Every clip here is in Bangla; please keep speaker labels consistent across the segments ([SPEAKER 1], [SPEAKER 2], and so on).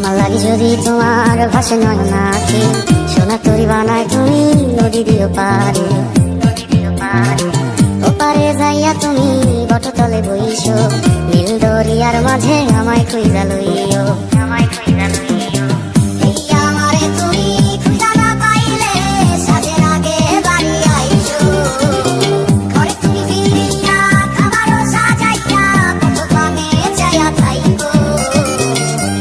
[SPEAKER 1] আমার লাগে যদি তোমার ভাসে নয় নাকি? সোনা তরি বানায় তুমি নদী দিও পারে ওপারে যাইয়া তুমি বটতলে বইছো নীল দরিয়ার মাঝে আমায় খুঁজা লইও, আমায় খুঁজা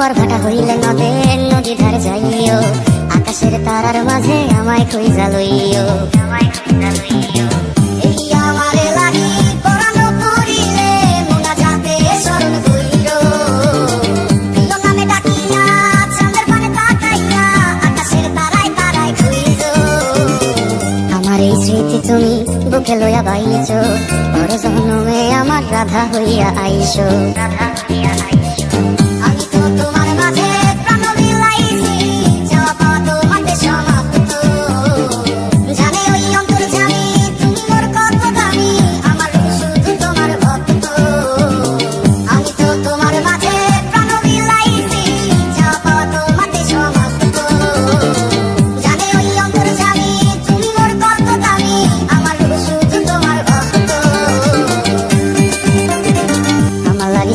[SPEAKER 1] জোয়ার ভাটা হইলে নদে নদী ধারে যাইও, আকাশের তারার মাঝে আমায় খুঁজা লইও তুমি বুকে লইয়া বাইছো বড় জন্মে আমার রাধা হইয়া আইসো। রাধা হইয়া আইসো।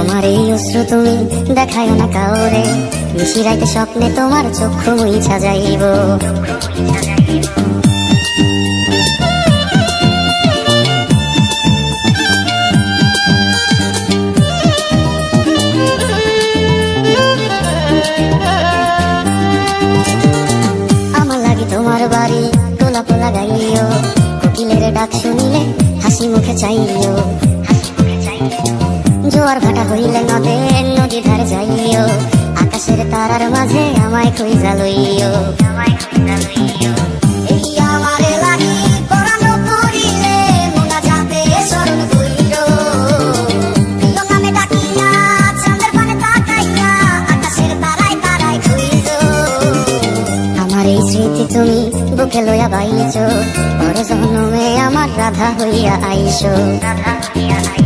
[SPEAKER 1] তোমার এই অশ্রু তুমি দেখায় না কাউরে। মিশি রাইতে স্বপ্নে তোমার চক্ষু আমার লাগে তোমার বাড়ি তোলা পোলা গাইও কোকিলের ডাক শুনিলে হাসি মুখে চাইও। হাসি মুখে চাইও। জোয়ার ভাটা হইলে নদে নদী ধারে যাইও। আকাশের তারার মাঝে আমায় খুঁজা লইও। আমায় খুঁজা লইও। তুমি বুকে লইয়া বাইছো। বড় জন্মে আমার রাধা হইয়া আইসো। রাধা হইয়া